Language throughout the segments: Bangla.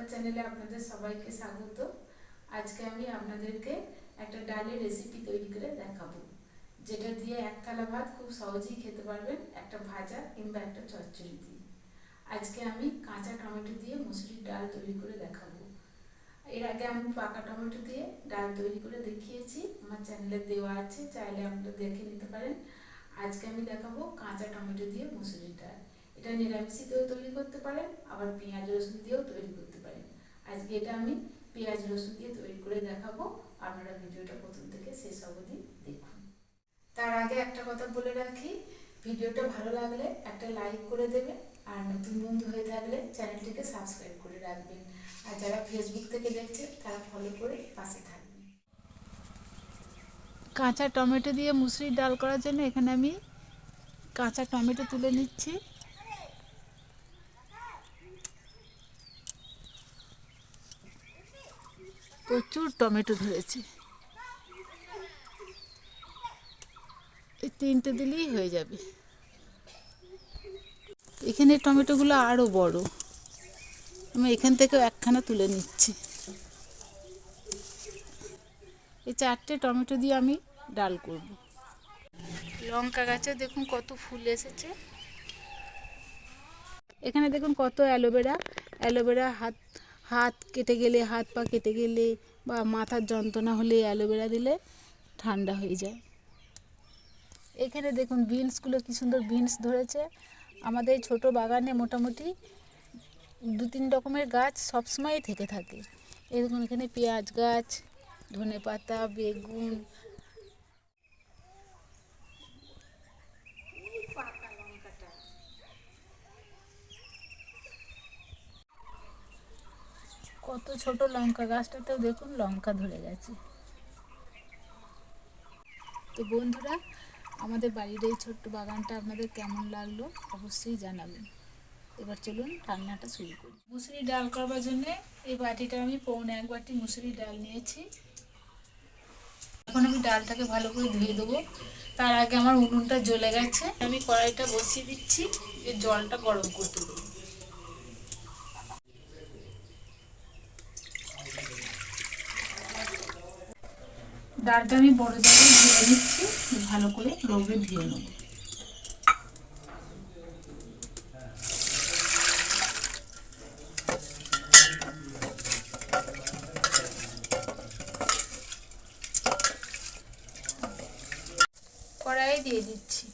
রান্নাঘর চ্যানেলে আপনাদের সবাইকে স্বাগত। আজকে আমি আপনাদেরকে একটা ডালের রেসিপি তৈরি করে দেখাবো, যেটা দিয়ে এক থালা ভাত খুব সহজেই খেতে পারবেন, একটা ভাজা কিংবা একটা চচ্চড়ি দিয়ে। আজকে আমি কাঁচা টমেটো দিয়ে মুসুরির ডাল তৈরি করে দেখাবো। এর আগে আমি পাকা টমেটো দিয়ে ডাল তৈরি করে দেখিয়েছি, আমার চ্যানেলে দেওয়া আছে, চাইলে আপনারা দেখে নিতে পারেন। আজকে আমি দেখাবো কাঁচা টমেটো দিয়ে মুসুরির ডাল। এটা নিরামিষি দিয়েও তৈরি করতে পারেন, আবার পেঁয়াজ, রসুন দিয়েও তৈরি করতে পারেন। আজকে এটা আমি পেঁয়াজ, রসুন দিয়ে তৈরি করে দেখাবো। আপনারা ভিডিওটা প্রথম থেকে শেষ অবধি দেখুন। তার আগে একটা কথা বলে রাখি, ভিডিওটা ভালো লাগলে একটা লাইক করে দেবে আর নতুন বন্ধু হয়ে থাকলে চ্যানেলটিকে সাবস্ক্রাইব করে রাখবেন। আর যারা ফেসবুক থেকে দেখছে তারা ফলো করে পাশে থাকবেন। কাঁচা টমেটো দিয়ে মুসুরির ডাল করার জন্য এখানে আমি কাঁচা টমেটো তুলে নিচ্ছি। প্রচুর টমেটো ধরেছে। এই তিনটে দিলেই হয়ে যাবে। এখানে টমেটোগুলো আরও বড়। আমি এখান থেকেও একখানা তুলে নিচ্ছি। এই চারটে টমেটো দিয়ে আমি ডাল করব। লঙ্কা গাছে দেখুন কত ফুল এসেছে। এখানে দেখুন কত অ্যালোভেরা। অ্যালোভেরা হাত হাত কেটে গেলে, হাত পা কেটে গেলে বা মাথার যন্ত্রণা হলে অ্যালোভেরা দিলে ঠান্ডা হয়ে যায়। এখানে দেখুন বিনসগুলো কি সুন্দর বিনস ধরেছে। আমাদের ছোট বাগানে মোটামুটি দু তিন রকমের গাছ সবসময়ই থেকে থাকে। এরকম এখানে পেঁয়াজ গাছ ধনে পাতা বেগুন কত ছোট লঙ্কা গাছটাতেও দেখুন লঙ্কা ধরে গেছে। তো বন্ধুরা, আমাদের বাড়ির এই ছোট্ট বাগানটা আপনাদের কেমন লাগল অবশ্যই জানাবেন। এবার চলুন রান্নাটা শুরু করি। মুসুরি ডাল করবার জন্য এই বাটিটা আমি পৌনে এক বাটি মুসুরি ডাল নিয়েছি। এখন আমি ডালটাকে ভালো করে ধুয়ে দেবো। তার আগে আমার উনুনটা জ্বলে গেছে। আমি কড়াইটা বসিয়ে দিচ্ছি। যে জলটা গরম করতে দেবো। ডালটা আমি বড় জায়গায় ধুয়ে নিচ্ছি। ভালো করে রোগে ধুয়ে নেব। কড়াই দিয়ে দিচ্ছি।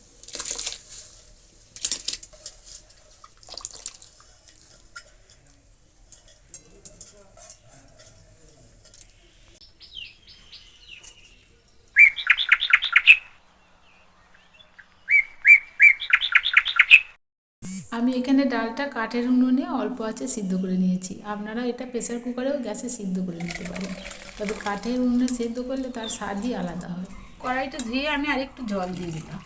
আমি এখানে ডালটা কাঠের উনুনে অল্প আছে সিদ্ধ করে নিয়েছি। আপনারা এটা প্রেসার কুকারেও গ্যাসে সিদ্ধ করে নিতে পারেন। তবে কাঠের উনুনে সিদ্ধ করলে তার স্বাদই আলাদা হয়। কড়াইটা ধুয়ে আমি আরেকটু জল দিয়ে দিলাম।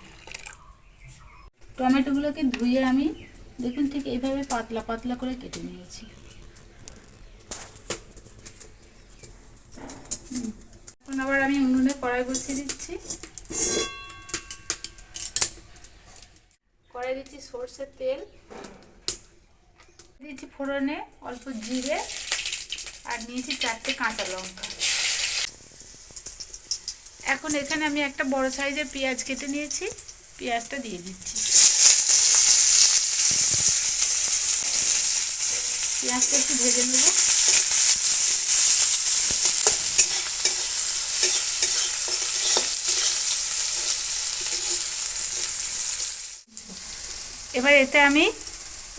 টমেটোগুলোকে ধুয়ে আমি দেখুন ঠিক এইভাবে পাতলা পাতলা করে কেটে নিয়েছি। এখন আবার আমি উনুনে কড়াই বসিয়ে দিচ্ছি। দিচ্ছি সর্ষের তেল। দিয়েছি ফোড়নে অল্প জিরে আর নিয়েছি চারটে কাঁচা লঙ্কা। এখন এখানে আমি একটা বড় সাইজের পেঁয়াজ কেটে নিয়েছি। পেঁয়াজটা দিয়ে দিচ্ছি। পেঁয়াজটা একটু ভেজে নেব। এবার এতে আমি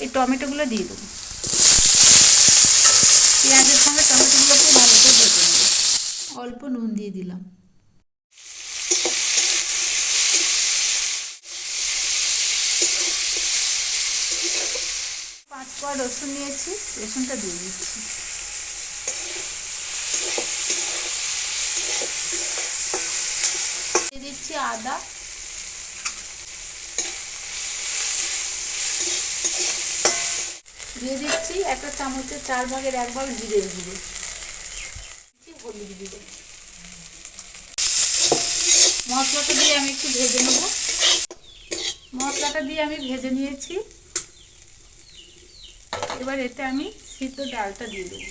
এই টমেটোগুলো দিয়ে দেবো। পেঁয়াজের সঙ্গে টমেটোগুলো খুব ভালো করে ভেজে নেব। অল্প নুন দিয়ে দিলাম। পাঁচ রসুন নিয়েছি, রসুনটা দিয়ে দিচ্ছি। দিয়ে দিচ্ছি আদা। দিয়ে দিচ্ছি একটা চামচের চার ভাগের এক ভাগ জিরে গুঁড়ো। মশলাটা দিয়ে আমি একটু ভেজে নেব। মশলাটা দিয়ে আমি ভেজে নিয়েছি। এবার এতে আমি সিদ্ধ ডালটা দিয়ে দেবো।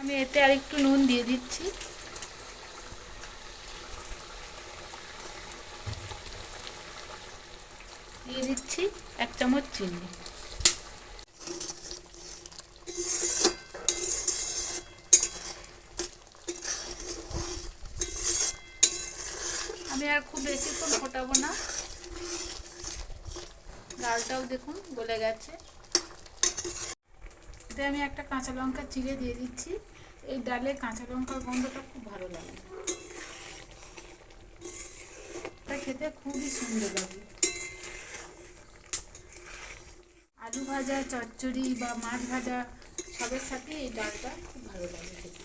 আমি এতে আর একটু নুন দিয়ে দিচ্ছি। দিয়ে দিচ্ছি এক চামচ চিনি। আমি আর খুব বেশিক্ষণ ফোটাবো না। ডালটাও দেখুন গলে গেছে। এতে আমি একটা কাঁচা লঙ্কা চিড়ে দিয়ে দিচ্ছি। এই ডালে কাঁচা লঙ্কার গন্ধটা খুব ভালো লাগে। খেতে খুবই সুন্দর লাগে। আলু ভাজা, চচ্চড়ি বা মাছ ভাজা, সবের সাথে এই ডালটা খুব ভালো লাগে খেতে।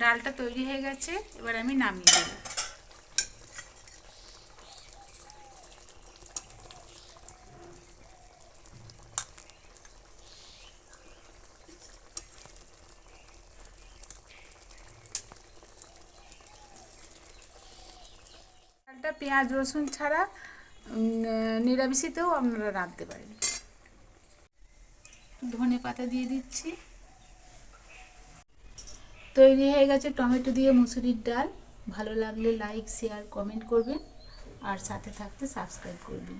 ডালটা তৈরি হয়ে গেছে, এবার আমি নামিয়ে দেব। ডালটা পেঁয়াজ রসুন ছাড়া নিরামিষিতেও আপনারা রাঁধতে পারেন। ধনে পাতা দিয়ে দিচ্ছি। তৈরি হয়ে গেছে টমেটো দিয়ে মুসুরির ডাল। ভালো লাগলে লাইক শেয়ার কমেন্ট করবেন। আর সাথে থাকতে সাবস্ক্রাইব করবেন।